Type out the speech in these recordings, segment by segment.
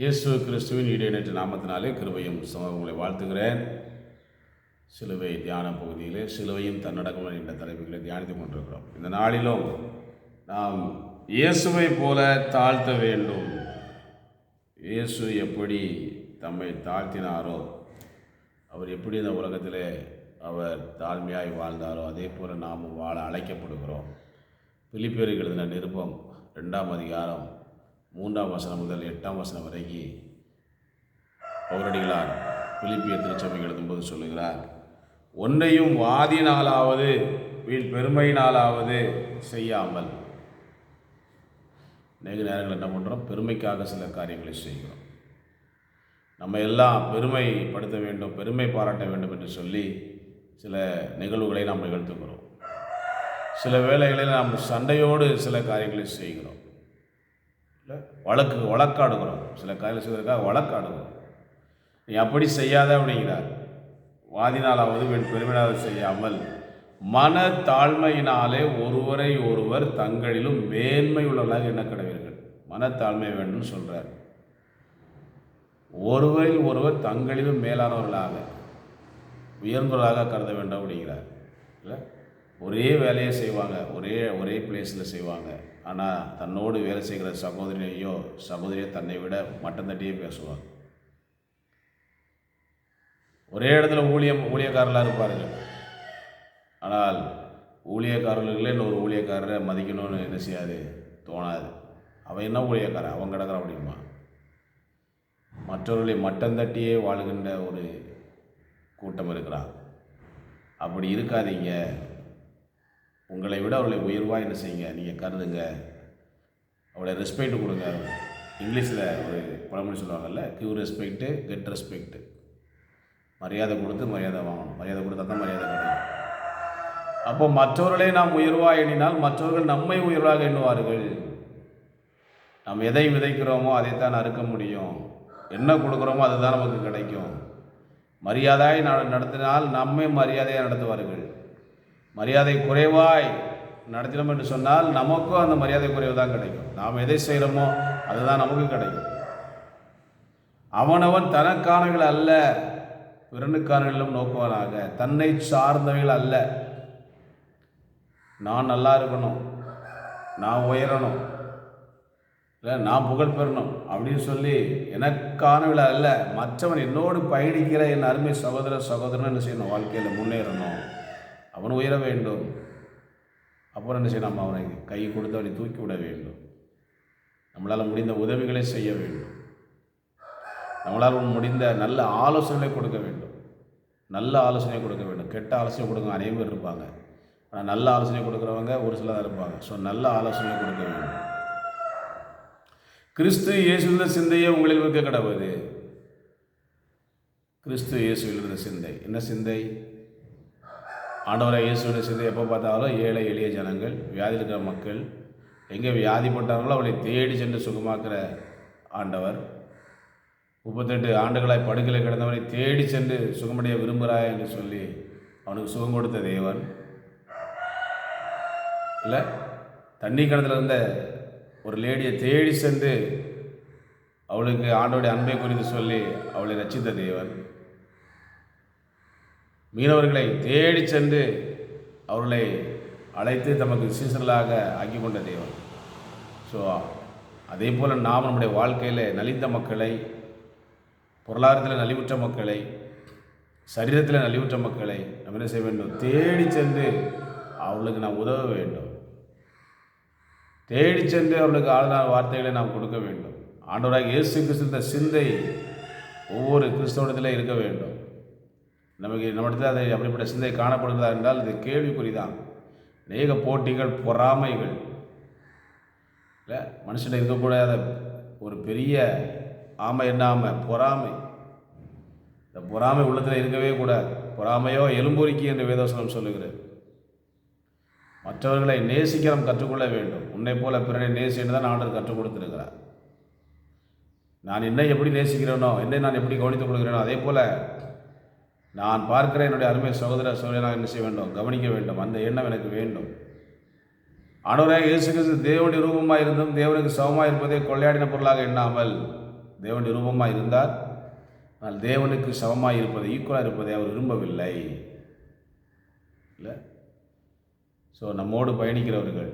இயேசு கிறிஸ்துவின் ஈடேனற்ற நாமத்தினாலே கிருபையும் சமூகங்களை வாழ்த்துகிறேன். சிலுவை தியான பகுதியிலே சிலுவையும் தன்னடக்கம் என்ற தலைப்புகளை தியானித்து கொண்டிருக்கிறோம். இந்த நாளிலும் நாம் இயேசுவை போல தாழ்த்த வேண்டும். இயேசு எப்படி தம்மை தாழ்த்தினாரோ அவர் எப்படி இந்த உலகத்திலே அவர் தாழ்மையாய் வாழ்ந்தாரோ அதே போல் நாம் வாழ அழைக்கப்படுகிறோம். பிலிப்பேருக்கு எழுதின நிருபம் ரெண்டாம் அதிகாரம் மூன்றாம் வசனம் முதல் எட்டாம் வசனம் வரைக்கும் பௌரடிகளார் பிலிப்பிய திருச்சபை எழுதும்போது சொல்லுகிறார் ஒன்றையும் வாதினாலாவது வீண் பெருமையினாலாவது செய்யாமல். அநேக நேரங்கள் என்ன பண்ணுறோம் பெருமைக்காக சில காரியங்களை செய்கிறோம். நம்ம எல்லாம் பெருமைப்படுத்த வேண்டும் பெருமை பாராட்ட வேண்டும் என்று சொல்லி சில நிகழ்வுகளை நாம் நிகழ்த்துகிறோம். சில வேளைகளில் நாம் சண்டையோடு சில காரியங்களை செய்கிறோம். வழக்கு வழக்காடுகிறோம். சில காரியங்கள் செய்வதற்காக வழக்காடுகிறோம். நீ அப்படி செய்யாத அப்படிங்கிறார். வாதினாலாவது என் பெருமையாவது செய்யாமல் மன தாழ்மையினாலே ஒருவரை ஒருவர் தங்களிலும் மேன்மை உள்ளவர்களாக என்ன கடவீர்கள் மனத்தாழ்மை வேண்டும் சொல்கிறார் ஒருவரில் ஒருவர் தங்களிலும் மேலானவர்களாக உயர்ந்தவர்களாக கருத வேண்டும் அப்படிங்கிறார். இல்லை? ஒரே வேலையை செய்வாங்க ஒரே ஒரே பிளேஸில் செய்வாங்க. ஆனால் தன்னோடு வேலை செய்கிற சகோதரியையோ சகோதரியோ தன்னை விட மட்டம் தட்டியே பேசுவாங்க. ஒரே இடத்துல ஊழியம் ஊழியக்காரர்களாக இருப்பாருங்க. ஆனால் ஊழியக்காரர்களே ஒரு ஊழியக்காரரை மதிக்கணும்னு என்ன செய்யாது? தோணாது. அவன் என்ன ஊழியக்காரன்? அவன் கிடக்கிறான் அப்படிமா மற்றவர்களை மட்டம் தட்டியே வாழ்கின்ற ஒரு கூட்டம் இருக்கிறான். அப்படி இருக்காதீங்க. உங்களை விட அவளை உயர்வாக என்ன செய்யுங்க? நீங்கள் கருதுங்க. அவளை ரெஸ்பெக்ட் கொடுங்க. இங்கிலீஷில் ஒரு பழமொழி சொல்லுவாங்கல்ல கிவ் ரெஸ்பெக்ட்டு கெட் ரெஸ்பெக்ட்டு மரியாதை கொடுத்து மரியாதை வாங்கணும். மரியாதை கொடுத்தா தான் மரியாதை கிடைக்கும். அப்போ மற்றவர்களை நாம் உயர்வாக எண்ணினால் மற்றவர்கள் நம்மை உயர்வாக எண்ணுவார்கள். நாம் எதை விதைக்கிறோமோ அதைத்தான் அறுக்க முடியும். என்ன கொடுக்குறோமோ அதுதான் நமக்கு கிடைக்கும். மரியாதையை நட- நடத்தினால் நம்மை மரியாதையாக நடத்துவார்கள். மரியாதை குறைவாய் நடத்தினோம் என்று சொன்னால் நமக்கும் அந்த மரியாதை குறைவு தான் கிடைக்கும். நாம் எதை செய்கிறோமோ அதுதான் நமக்கு கிடைக்கும். அவனவன் தனக்கானவைகள் அல்ல பிறனுக்கானவைகளும் நோக்குவனாக. தன்னை சார்ந்தவைகள் அல்ல. நான் நல்லா இருக்கணும். நான் உயரணும். இல்லை நான் புகழ் பெறணும் அப்படின்னு சொல்லி எனக்கானவில் அல்ல. மற்றவன் என்னோடு பயணிக்கிற என் அருமை சகோதர சகோதரன் என்ன செய்யணும்? வாழ்க்கையில் முன்னேறணும். அவன் உயர வேண்டும். அப்புறம் என்ன செய்யணும் அவனை கை கொடுத்து அவனை தூக்கி விட வேண்டும். நம்மளால் முடிந்த உதவிகளை செய்ய வேண்டும். நம்மளால் முடிந்த நல்ல ஆலோசனைகளை கொடுக்க வேண்டும். நல்ல ஆலோசனை கொடுக்க வேண்டும். கெட்ட ஆலோசனை கொடுக்க நிறைய பேர் இருப்பாங்க. ஆனால் நல்ல ஆலோசனை கொடுக்குறவங்க ஒரு சிலர் இருப்பாங்க. ஸோ நல்ல ஆலோசனை கொடுக்க வேண்டும். கிறிஸ்து இயேசுவின் சிந்தையே உங்களில் இருக்க கடவுது. கிறிஸ்து இயேசுவில் இருந்த சிந்தை. என்ன சிந்தை? ஆண்டவரை இயேசுடைய சேர்ந்து எப்போ பார்த்தாலும் ஏழை எளிய ஜனங்கள் வியாதி இருக்கிற மக்கள் எங்கே வியாதிப்பட்டாங்களோ அவளை தேடி சென்று சுகமாக்குற ஆண்டவர். முப்பத்தெட்டு ஆண்டுகளாய் படுக்கையில் கிடந்தவனை தேடி சென்று சுகமடைய விரும்புகிறாய் என்று சொல்லி அவனுக்கு சுகம் கொடுத்த தேவன். இல்லை தண்ணி கிணத்துல இருந்த ஒரு லேடியை தேடி சென்று அவளுக்கு ஆண்டோடைய அன்பை குறித்து சொல்லி அவளை ரச்சித்த தேவன். மீனவர்களை தேடி சென்று அவர்களை அழைத்து தமக்கு சீசர்களாக ஆக்கி கொண்ட தேவன். ஸோ அதே போல் நாம் நம்முடைய வாழ்க்கையில் நலிந்த மக்களை பொருளாதாரத்தில் நலிவுற்ற மக்களை சரீரத்தில் நலிவுற்ற மக்களை நம்ம என்ன செய்ய வேண்டும்? தேடி சென்று அவளுக்கு நாம் உதவ வேண்டும். தேடி சென்று அவளுக்கு ஆளுநர் வார்த்தைகளை நாம் கொடுக்க வேண்டும். ஆண்டவராக இயேசு கிறிஸ்து சிந்தை ஒவ்வொரு கிறிஸ்தவனத்தில் இருக்க வேண்டும். நமக்கு நம்மிடத்தில் அதை அப்படிப்பட்ட சிந்தை காணப்படுகிறதா என்றால் இது கேள்விக்குறிதான். நேக போட்டிகள் பொறாமைகள். இல்லை மனுஷன் இருக்கக்கூடாத ஒரு பெரிய ஆமை என்ன ஆமை பொறாமை. இந்த பொறாமை உள்ளத்தில் இருக்கவே கூடாது. பொறாமையோ எலும்புரிக்கி என்று வேதவசனம் சொல்லுகிறது. மற்றவர்களை நேசிக்க நாம் கற்றுக்கொள்ள வேண்டும். உன்னை போல பிறனை நேசின்னு தான் ஆண்டவர் கற்றுக் கொடுத்திருக்கிறார். நான் என்னை எப்படி நேசிக்கிறேனோ என்னை நான் எப்படி கவனித்துக் கொள்கிறேனோ அதே போல நான் பார்க்கிற என்னுடைய அருமை சகோதர சோழனாக என்ன செய்ய வேண்டும்? கவனிக்க வேண்டும். அந்த எண்ணம் எனக்கு வேண்டும். ஆண்டவராக இயேசு கிறிஸ்து தேவனுடைய ரூபமாக இருந்தும் தேவனுக்கு சமமாக இருப்பதை கொள்ளையாடின பொருளாக எண்ணாமல் தேவனுடைய ரூபமாக இருந்தார். ஆனால் தேவனுக்கு சமமாக இருப்பதை ஈக்குவலாக இருப்பதை அவர் விரும்பவில்லை. இல்லை? ஸோ நம்மோடு பயணிக்கிறவர்கள்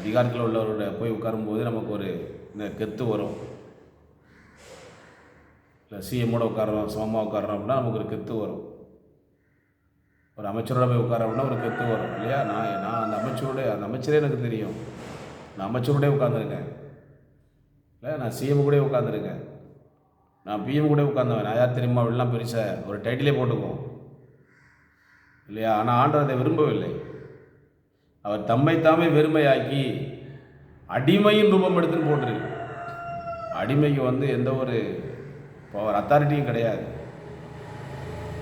அதிகாரத்தில் உள்ளவரோட போய் உட்காரும்போது நமக்கு ஒரு கெத்து வரும். இல்லை சிஎம்மோட உட்காரோம் சமமாக உட்காரோம் அப்படின்னா நமக்கு ஒரு கெத்து வரும். ஒரு அமைச்சரோட போய் உட்காரோம்னா ஒரு கெத்து வரும் இல்லையா? நான் நான் அந்த அமைச்சருடைய அந்த அமைச்சரே எனக்கு தெரியும். நான் அமைச்சருடைய உட்காந்துருக்கேன் இல்லை நான் சிஎம் கூட உட்காந்துருக்கேன் நான் பிஎம் கூட உட்காந்தவன் நான் யார் தெரியுமா? அப்படிலாம் பெருசாக ஒரு டைட்டிலே போட்டுக்குவோம். இல்லையா? ஆனால் ஆண்டவர் அதை விரும்பவில்லை. அவர் தம்மைத்தாமே வெறுமையாக்கி அடிமையின் ரூபம் எடுத்துன்னு போட்டிருக்கு. அடிமைக்கு வந்து எந்த ஒரு பவர் அத்தாரிட்டியும் கிடையாது.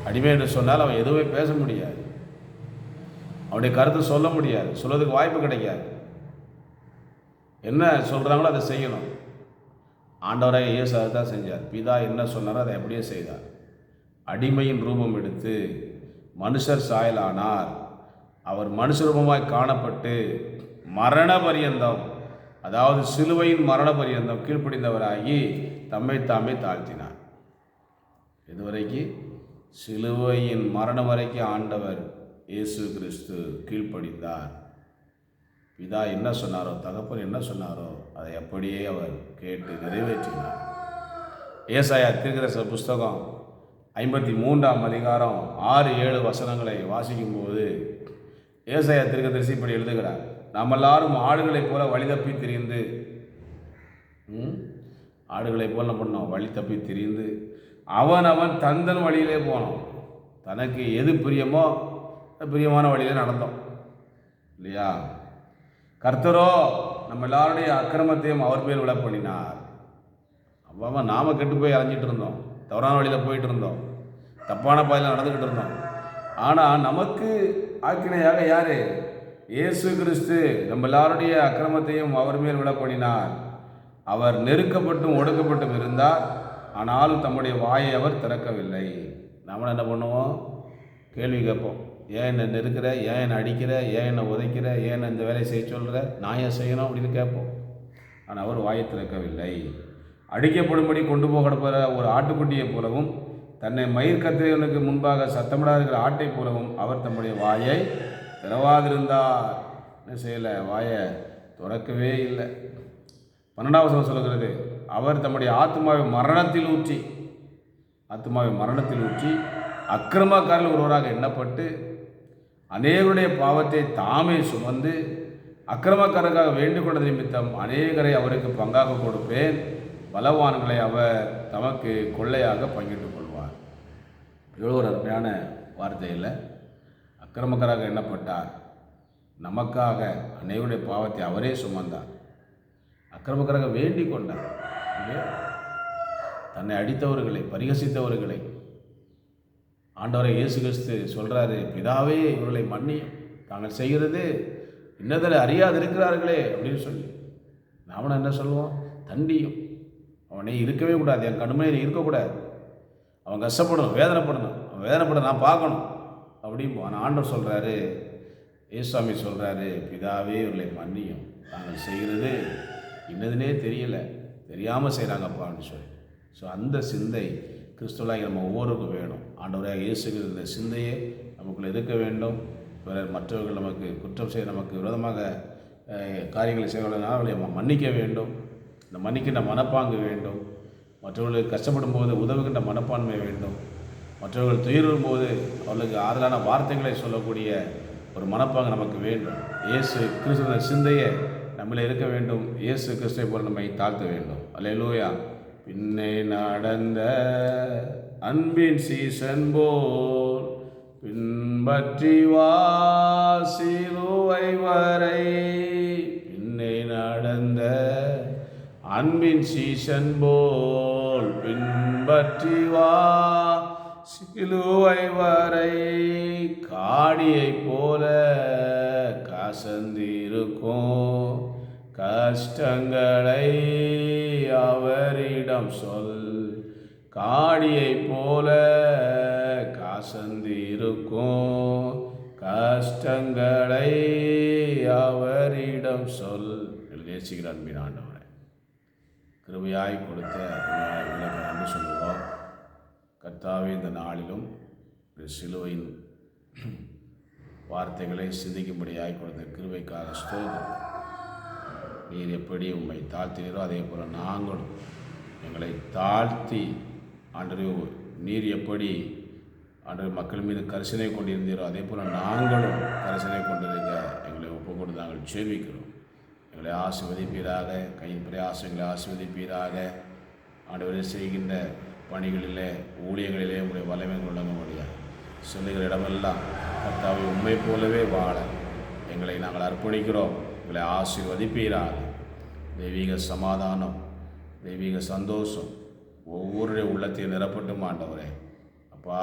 அடிமை என்று சொன்னால் அவன் எதுவுமே பேச முடியாது. அவனுடைய கருத்தை சொல்ல முடியாது. சொல்கிறதுக்கு வாய்ப்பு கிடைக்காது. என்ன சொல்கிறாங்களோ அதை செய்யணும். ஆண்டவராக இயேசு அதை தான் செஞ்சார். பிதா என்ன சொன்னாரோ அதை அப்படியே செய்தார். அடிமையின் ரூபம் எடுத்து மனுஷர் சாயலானார். அவர் மனுஷ ரூபமாய் காணப்பட்டு மரண பரியந்தம் அதாவது சிலுவையின் மரண பரியந்தம் கீழ்ப்படிந்தவராகி தம்மைத்தாமே தாழ்த்தினார். இதுவரைக்கு சிலுவையின் மரணம் வரைக்கும் ஆண்டவர் இயேசு கிறிஸ்து கீழ்ப்படிந்தார். பிதா என்ன சொன்னாரோ தகப்பன் என்ன சொன்னாரோ அதை அப்படியே அவர் கேட்டு நிறைவேற்றினார். ஏசாயா திருக்கதர்சன புஸ்தகம் ஐம்பத்தி மூன்றாம் அதிகாரம் ஆறு ஏழு வசனங்களை வாசிக்கும்போது ஏசாயா திருக்கதரிசி இப்படி எழுதுகிறார். நாம் எல்லாரும் ஆடுகளைப் போல வழி தப்பி திரிந்து ஆடுகளை போல் என்ன பண்ணோம். வழி தப்பி திரிந்து அவன் அவன் தந்தன் வழியிலே போனோம் தனக்கு எது பிரியமோ பிரியமான வழியிலே நடந்தோம். இல்லையா? கர்த்தரோ நம்ம எல்லாருடைய அக்கிரமத்தையும் அவர் பேர் விட பண்ணினார். அவ்வாம நாம கெட்டு போய் அலைஞ்சிட்டு இருந்தோம். தவறான வழியில் போயிட்டு இருந்தோம். தப்பான பாதையில் நடந்துக்கிட்டு இருந்தோம். ஆனால் நமக்கு ஆக்கினையாக யாரு? இயேசு கிறிஸ்து. நம்ம எல்லாருடைய அக்கிரமத்தையும் அவர் மேல் விட பண்ணினார். அவர் நெருக்கப்பட்டும் ஒடுக்கப்பட்டும் இருந்தார் ஆனாலும் தம்முடைய வாயை அவர் திறக்கவில்லை. நாம என்ன பண்ணுவோம்? கேள்வி கேட்போம். ஏன் என்னை நெருக்கிற? ஏன் என்னை அடிக்கிற? ஏன் என்னை உதைக்கிற? ஏன் இந்த வேலையை செய்ய சொல்கிற நான் ஏன் செய்யணும் அப்படின்னு கேட்போம். ஆனால் அவர் வாயை திறக்கவில்லை. அடிக்கப்படும்படி கொண்டு போகப்படுற ஒரு ஆட்டுக்குட்டியைப் போலவும் தன்னை மயிர் முன்பாக முன்பாக சத்தமிடாதிருக்கிற ஆட்டை போலவும் அவர் தம்முடைய வாயை திறவாதிருந்தார். என்ன செய்யலை? வாயை திறக்கவே இல்லை. பன்னெண்டாவது சொல்லுகிறது அவர் தம்முடைய ஆத்மாவை மரணத்தில் ஊற்றி ஆத்மாவை மரணத்தில் ஊற்றி அக்கிரமக்காரில் ஒருவராக எண்ணப்பட்டு அநேகருடைய பாவத்தை தாமே சுமந்து அக்கிரமக்காரருக்காக வேண்டிக் கொண்ட நிமித்தம் அநேகரை அவருக்கு பங்காக கொடுப்பேன். பலவான்களை அவர் தமக்கு கொள்ளையாக பங்கிட்டுக் கொள்வார். இவ்வளோ ஒரு அருமையான வார்த்தையில் அக்கிரமக்காராக எண்ணப்பட்டார். நமக்காக அனைவருடைய பாவத்தை அவரே சுமந்தார். அக்கிரமக்காராக வேண்டிக் கொண்டார் தன்னை அடித்தவர்களை பரிகசித்தவர்களை ஆண்டவரை இயேசு கிறிஸ்து சொல்கிறாரு பிதாவே இவர்களை மன்னியும் தாங்கள் செய்கிறது இன்னதில் அறியாது இருக்கிறார்களே அப்படின்னு சொல்லி. நாமளும் என்ன சொல்லுவோம்? தண்டியும். அவனே இருக்கவே கூடாது என் கண்மணி இருக்கக்கூடாது. அவன் கஷ்டப்படணும் வேதனைப்படணும். அவன் வேதனைப்பட நான் பார்க்கணும் அப்படிம்போம் ஆனால் ஆண்டவர் சொல்கிறாரு ஏசுவாமி சொல்கிறாரு பிதாவே இவர்களை மன்னியும். நாங்கள் செய்கிறது என்னதுன்னே தெரியல. தெரியாமல் செய்கிறாங்கப்பா அப்படின்னு சொல்லி. ஸோ அந்த சிந்தை கிறிஸ்துவலாகி நம்ம ஒவ்வொருக்கும் வேணும். ஆண்டவராக இயேசுகிற இந்த சிந்தையே நமக்குள்ளே இருக்க வேண்டும். பிறர் மற்றவர்கள் நமக்கு குற்றம் செய்ய நமக்கு விரோதமாக காரியங்களை செய்வதனால் அவர்களை நம்ம மன்னிக்க வேண்டும். இந்த மன்னிக்கின்ற மனப்பாங்கு வேண்டும். மற்றவர்களுக்கு கஷ்டப்படும் போது உதவுகின்ற மனப்பான்மை வேண்டும். மற்றவர்கள் துயரும் போது அவர்களுக்கு ஆறுதலான வார்த்தைகளை சொல்லக்கூடிய ஒரு மனப்பாங்கு நமக்கு வேண்டும். இயேசு கிறிஸ்துவ சிந்தையை நம்மளை இருக்க வேண்டும். இயேசு கிறிஸ்துவை போல நம்மை தாழ்த்த வேண்டும். அல்லேலூயா பின்னே நடந்த அன்பின் சீசன் போல் பின்பற்றி வாசிலுவை வரை. பின்னே நடந்த அன்பின் சீசன் போல் பின்பற்றி வா சிலுவை வரை. காடியைப் போல கசந்திருக்கும். கஷ்டங்களை அவரிடம் சொல். காடியை போல காசந்திருக்கும் கஷ்டங்களை அவரிடம் சொல். நேசிக்கிற அன்பின் ஆண்டவரே கிருபையாய் கொடுத்த விளக்க நன்றி சொல்லுவோம் கர்த்தாவே இந்த நாளிலும் சிலுவையின் வார்த்தைகளை சிந்திக்கும்படியாய் கொடுத்த கிருபைக்காக ஸ்தோத்திரம். நீர் எப்படி உண்மை தாழ்த்தினீரோ அதே போல் நாங்களும் எங்களை தாழ்த்தி அன்று நீர் எப்படி அன்று மக்கள் மீது கரிசனை கொண்டிருந்தீரோ அதே போல் நாங்களும் கரிசனை கொண்டிருந்த எங்களை ஒப்பு நாங்கள் சேவிக்கிறோம் எங்களை ஆசிர்வதிப்பீராக கையின் பிரயாசங்களை ஆசிர்வதிப்பீராக. ஆண்டவரை செய்கின்ற பணிகளிலே ஊழியங்களிலே உங்களுடைய வல்லமை கொள்ளங்க முடியாது சொல்லுகிற இடமெல்லாம் கர்த்தாவை உண்மை போலவே வாழ எங்களை நாங்கள் அர்ப்பணிக்கிறோம். எங்களை ஆசீர்வதிப்பீராக. தெய்வீக சமாதானம் தெய்வீக சந்தோஷம் ஒவ்வொருடைய உள்ளத்தையும் நிரப்பட்டும் ஆண்டவரே. அப்பா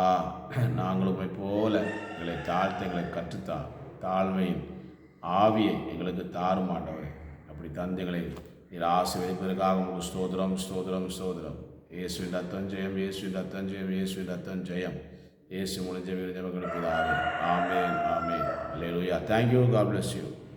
நாங்களும் போல எங்களை தாழ்த்த எங்களை கற்றுத்தா தாழ்மையின் ஆவியை எங்களுக்கு தாரும் ஆண்டவரே. அப்படி தந்தைகளை நீர் ஆசீர்வதிப்பதற்காக உங்களுக்கு ஸ்தோத்திரம் ஸ்தோத்திரம் ஸ்தோத்திரம். இயேசுவின் ரத்தம் ஜெயம் இயேசுவின் ரத்தம் ஜெயம் இயேசுவின் ரத்தம் ஜெயம். இயேசு முடிஞ்ச விருந்தவர்களுக்கு ஆமே ஆமே amen hallelujah thank you God bless you